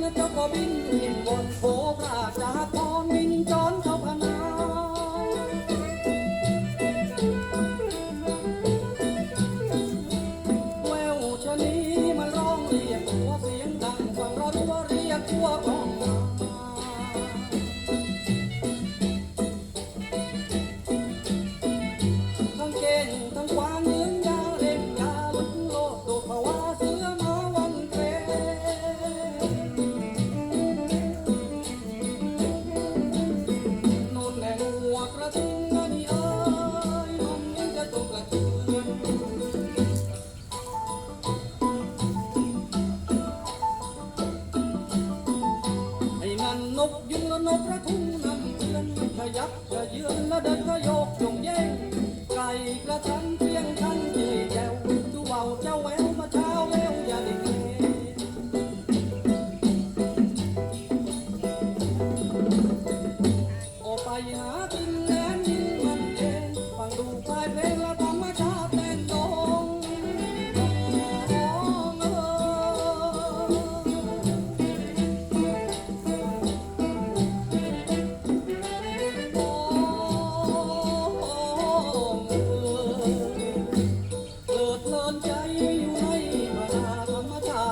และเจ้าก็บินขึ้นบนฟ้า นกพระทุ่งนำเชื่อนขยับกระยืนและเดินก็ยกจงแย่งไก่กระชัน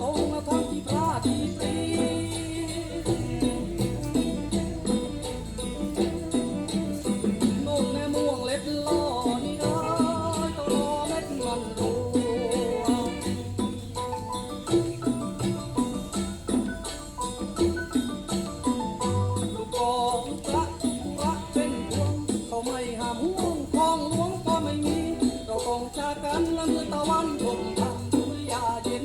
ตรงมาทำทีพลาที่ตีนแม่ม่วงเล็ดลอนี่นะต้ออเม็ดมันรัวลูกระพระเป็นพวงเขาไม่หามห่วงคลองหลวงก็ไม่มีเรากงชากัแล้วมือตะวันลงทำดุริยาเย็น